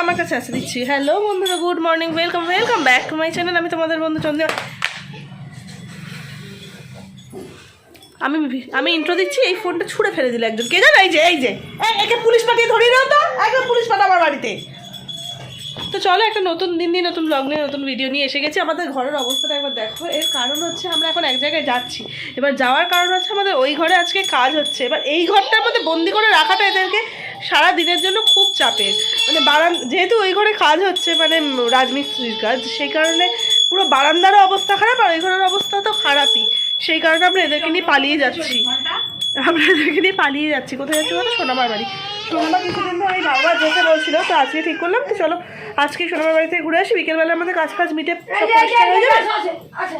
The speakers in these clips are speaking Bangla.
আমার কাছে আছে, দিচ্ছি। হ্যালো বন্ধুরা good morning welcome welcome back to my channel আমি তোমাদের বন্ধু চন্দ্র আমি আমি ইন্ট্রো দিচ্ছি, এই ফোনটা ছুঁড়ে ফেলে দিল একজন। কে জানো, এই যে এই যে। একে পুলিশ পাঠিয়ে ধরিয়ে দাও তো। একদম পুলিশ পাঠা আমার বাড়িতে। তো চলো, একটা নতুন দিন দিয়ে নতুন ব্লগ নিয়ে, নতুন ভিডিও নিয়ে এসে গেছি। আমাদের ঘরের অবস্থাটা একবার দেখো। এর কারণ হচ্ছে, আমরা এখন এক জায়গায় যাচ্ছি। এবার যাওয়ার কারণ হচ্ছে, আমাদের ওই ঘরে আজকে কাজ হচ্ছে। এবার এই ঘরটার মধ্যে বন্দি করে রাখাটা এদেরকে সারা দিনের জন্য খুব চাপের। মানে বারান, যেহেতু ওই ঘরে কাজ হচ্ছে মানে রাজমিস্ত্রির কাজ, সেই কারণে পুরো বারান্দারও অবস্থা খারাপ আর ওই ঘরের অবস্থা তো খারাপই। সেই কারণে আমরা এদেরকে নিয়ে পালিয়ে যাচ্ছি। আমরা এদেরকে নিয়ে পালিয়ে যাচ্ছি। কোথায় যাচ্ছি বলতো সোনামার বাড়ি। সোনামা কিছুদিন ধরে ওই বাবা যেতে বলছিল তো আজকে ঠিক করলাম। তো চলো আজকে সোনামার বাড়ি থেকে ঘুরে আসি। বিকেলবেলা আমাদের কাজ কাজ মিটে সব পরিষ্কার হয়ে যাবে?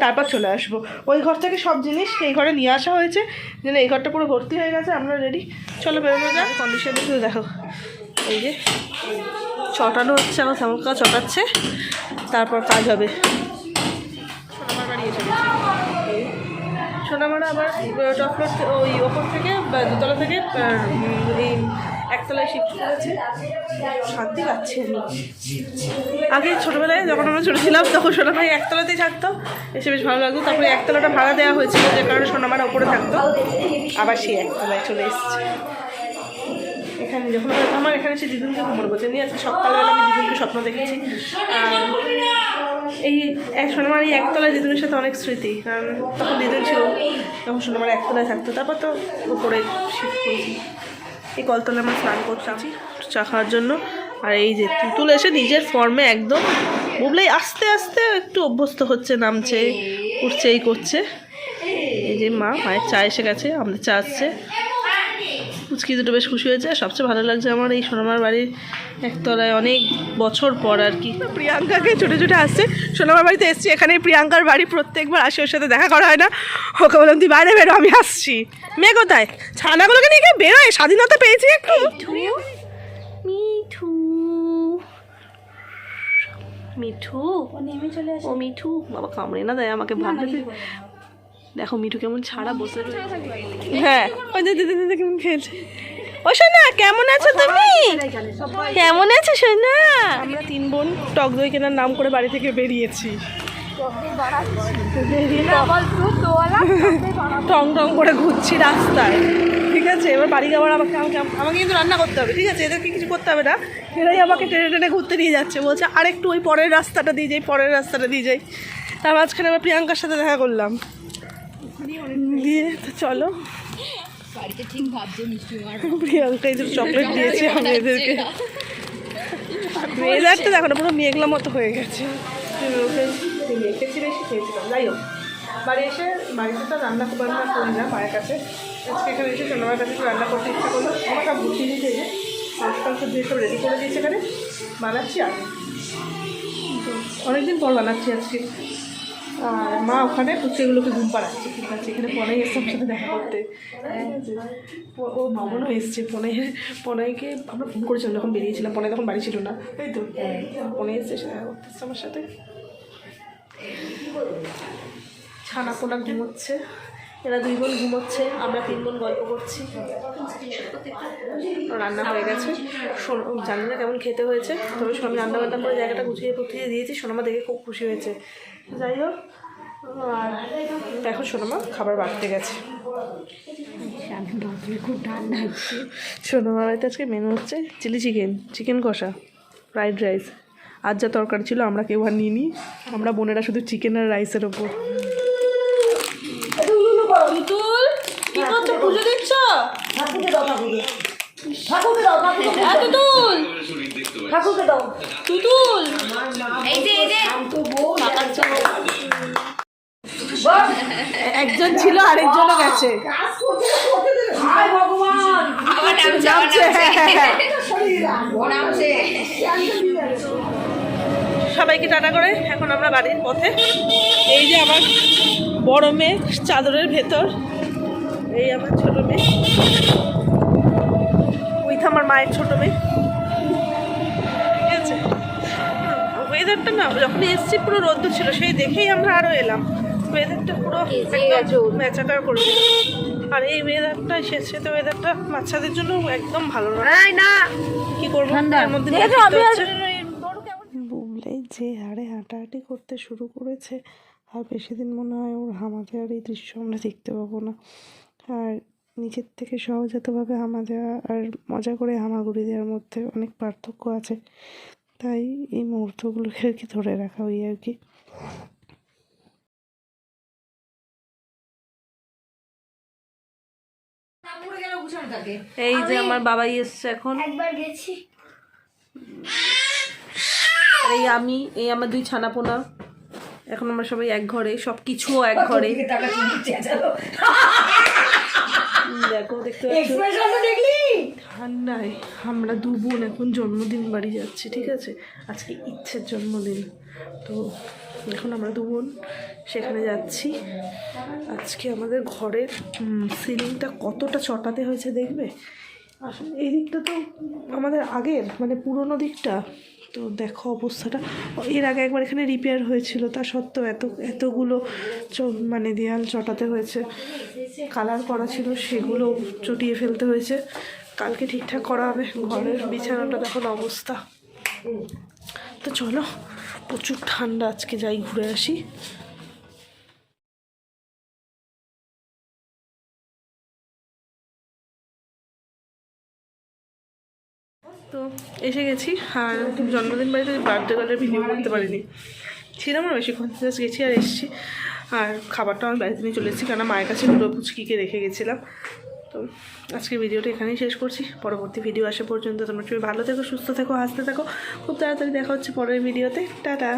তারপর চলে আসব। ওই ঘর থেকে সব জিনিস এই ঘরে নিয়ে আসা হয়েছে। যেন এই ঘরটা পুরো ভর্তি হয়ে গেছে আমরা রেডি চলো বেরোনো যাক। কন্ডিশন শুধু দেখো। এই যে চটানো হচ্ছে আমার সামকা চটাচ্ছে। তারপর কাজ হবে। সোনামার বাড়ি এসে সোনামারা আবার টপ ফ্লোর ওই ওপর থেকে, বা দোতলা থেকে এই একতলায় শিফট করেছে। শান্তি পাচ্ছি আগে ছোটোবেলায় যখন আমরা ছোটো ছিলাম, তখন সোনা ভাই একতলাতেই থাকতো। এসে বেশ ভালো লাগতো তারপরে একতলাটা ভাড়া দেওয়া হয়েছিল, যে কারণে সোনামারা ওপরে থাকতো। আবার সেই একতলায় চলে এসেছে। এখানে যখন আমার এখানে সে দিদুনকে ঘুমোর বলছে নিয়ে আজকে সকালবেলা আমি দিদুনকে স্বপ্ন দেখেছি। এই এক সোনামার এই একতলায় দিদুনের সাথে অনেক স্মৃতি। কারণ তখন দিদুন ছিল, তখন সোনামার একতলায় থাকতো। তারপর তো উপরে শিফট করেছি। এই কলতলায় আমরা স্নান করতাম চা খাওয়ার জন্য। আর এই যে তুতুল এসে নিজের ফর্মে একদম বুবলাই আস্তে আস্তে একটু অভ্যস্ত হচ্ছে, নামছে, উঠছে, এই করছে। এই যে মা, মায়ের চা এসে গেছে, আমাদের চা আসছে। পুচকি দুটো বেশ খুশি হয়েছে। সবচেয়ে ভালো লাগছে আমার এই সোনামার বাড়ির একতলায় অনেক বছর পর আর কি। প্রিয়াঙ্কাকে ছুটে ছুটে আসছে। সোনামার বাড়িতে এসছি এখানে প্রিয়াঙ্কার বাড়ি প্রত্যেকবার আসে ওর সাথে দেখা করা হয় না। ওকে বললাম তুই বাইরে বেরো আমি আসছি। মেয়ে কোথায়? ছানাগুলোকে নিয়ে গিয়ে বেরোয়? স্বাধীনতা পেয়েছি একটু। মিঠু মিঠু। ও নেমে চলে আসে। ও মিঠু? বাবা কামড়ে না দেয় আমাকে ভাবলে। দেখো মিঠু কেমন ছাড়া বসে হ্যাঁ। ওই যে দিদি দিদি কেমন খেলছে। ও সোনা কেমন আছো তুমি? কেমন আছো সোনা? আমরা তিন বোন টক দই কেনার নাম করে বাড়ি থেকে বেরিয়েছি। টং টং করে ঘুরছি রাস্তায়। ঠিক আছে এবার বাড়ি যাওয়ার আমাকে আমাকে আমাকে কিন্তু রান্না করতে হবে ঠিক আছে? এদেরকে কিছু করতে হবে না। এরাই আমাকে টেনে টেনে ঘুরতে নিয়ে যাচ্ছে। বলছে আরেকটু ওই পরের রাস্তাটা দিয়ে যাই পরের রাস্তাটা দিয়ে যাই। তার মাঝখানে আবার প্রিয়াঙ্কার সাথে দেখা করলাম। দিয়ে তো চলো। প্রিয়াঙ্কা এই চকলেট দিয়েছে আমি এদেরকে। ওয়েদারটা দেখো না পুরো মেঘলা মতো হয়ে গেছে। মেখেছি বেশি খেয়েছিলাম যাই হোক বাড়ি এসে বাড়িতে তো রান্না খুব রান্না করি না মায়ের কাছে। আজকে এখানে এসে সোনামার কাছে একটু রান্না করতে ইচ্ছা করল। আমার সব গুছিয়ে দিয়েছে যে মাছ টাংস দিয়ে সব রেডি করে দিয়েছে এখানে। বানাচ্ছি আর। অনেকদিন পর বানাচ্ছি আজকে। আর মা ওখানে পুচকেগুলোকে ঘুম পাড়াচ্ছে। ঠিক আছে, এখানে পনেই এসছে আমার সাথে দেখা করতে। ও- মামনও এসছে পনে পনেকে আমরা ফোন করেছিলাম যখন বেরিয়েছিলাম পনে তখন বাড়ি ছিল না। তাই তো পনে এসছে, এসে দেখা করতে এসছে আমার সাথে। ছানা পোনা ঘুমোচ্ছে, এরা দুই বোন ঘুমোচ্ছে, আমরা তিন বোন গল্প করছি। রান্না হয়ে গেছে। জানি না কেমন খেতে হয়েছে, তবে সোনামি রান্না বান্না করে জায়গাটা গুছিয়ে পুছিয়ে দিয়েছি সোনামা দেখে খুব খুশি হয়েছে। যাই হোক আর এখন সোনামা খাবার বাড়তে গেছে। খুব ঠান্ডা হচ্ছে বাড়িতে আজকে মেনু হচ্ছে চিলি চিকেন চিকেন কষা ফ্রাইড রাইস আর যা তরকারি ছিল আমরা কেউ আর নিইনি আমরা বোনেরা শুধু চিকেন আর রাইসের ওপর। তুতুল পুজো দিচ্ছ? ঠাকুরকে দাও ঠাকুরকে ঠাকুরকে দাও ঠাকুরকে তুতুল। ঠাকুরকে দাও। তুতুল। এই যে এই যে। একজন ছিল আরেকজনও গেছে। হায় ভগবান। আবার নামছে আবার নামছে। সবাইকে টাটা করে এখন আমরা বাড়ির পথে। এই যে আমার বড় মেয়ে চাদরের ভেতর। এই আমার ছোট মেয়ে। উইথ আমার মায়ের ছোট মেয়ে। ওয়েদারটা না যখন এসছি পুরো রোদ্দুর ছিল সেই দেখেই আমরা আরও এলাম। ওয়েদারটা পুরো ম্যাচাকার করে আর এই ওয়েদারটা শেষে তো ওয়েদারটা বাচ্চাদের জন্য একদম ভালো না না! কি করব? মধ্যে। বুবলাই যে হারে হাঁটাহাঁটি করতে শুরু করেছে আর বেশি দিন মনে হয় ওর হামা দেওয়ার এই দৃশ্য আমরা দেখতে পাবো না। আর নিজের থেকে সহজাতভাবে হামা দেওয়া আর মজা করে হামাগুড়ি দেওয়ার মধ্যে অনেক পার্থক্য আছে। তাই এই মুহূর্তগুলোকে আর কি ধরে রাখা ওই আর কি। এই যে আমার বাবাই এসছে এখন। একবার গেছি। এই আমি এই আমার দুই ছানাপোনা। এখন আমরা সবাই এক ঘরে সব কিছুও এক ঘরে। দেখো দেখতে ঠান্ডায় আমরা দু বোন এখন জন্মদিন বাড়ি যাচ্ছি ঠিক আছে? আজকে ইচ্ছের জন্মদিন। তো এখন আমরা দু বোন সেখানে যাচ্ছি। আজকে আমাদের ঘরের সিলিংটা কতটা চটাতে হয়েছে দেখবে? আসলে এই দিকটা তো আমাদের আগের মানে পুরোনো দিকটা। তো দেখো অবস্থাটা। এর আগে একবার এখানে রিপেয়ার হয়েছিল, তা সত্ত্বেও এত, এতগুলো মানে দেয়াল চটাতে হয়েছে। কালার করা ছিল, সেগুলো চটিয়ে ফেলতে হয়েছে। কালকে ঠিকঠাক করা হবে, ঘরের বিছানাটা দেখুন অবস্থা। তো চলো, প্রচুর ঠান্ডা, আজকে যাই ঘুরে আসি। তো এসে গেছি। আর জন্মদিন বাড়িতে বার্থডে কলের ভিডিও করতে পারিনি। ছিলাম আর বেশিক্ষণ জাস্ট গেছি আর এসেছি। আর খাবারটা আমার বাড়িতে নিয়ে চলে এসেছি, কেননা মায়ের কাছে পুরো পুচকিকে রেখে গেছিলাম। তো আজকের ভিডিওটা এখানেই শেষ করছি। পরবর্তী ভিডিও আসা পর্যন্ত তোমরা সবাই ভালো থেকো, সুস্থ থেকো, হাসতে থাকো। খুব তাড়াতাড়ি দেখা হচ্ছে পরের ভিডিওতে টাটা!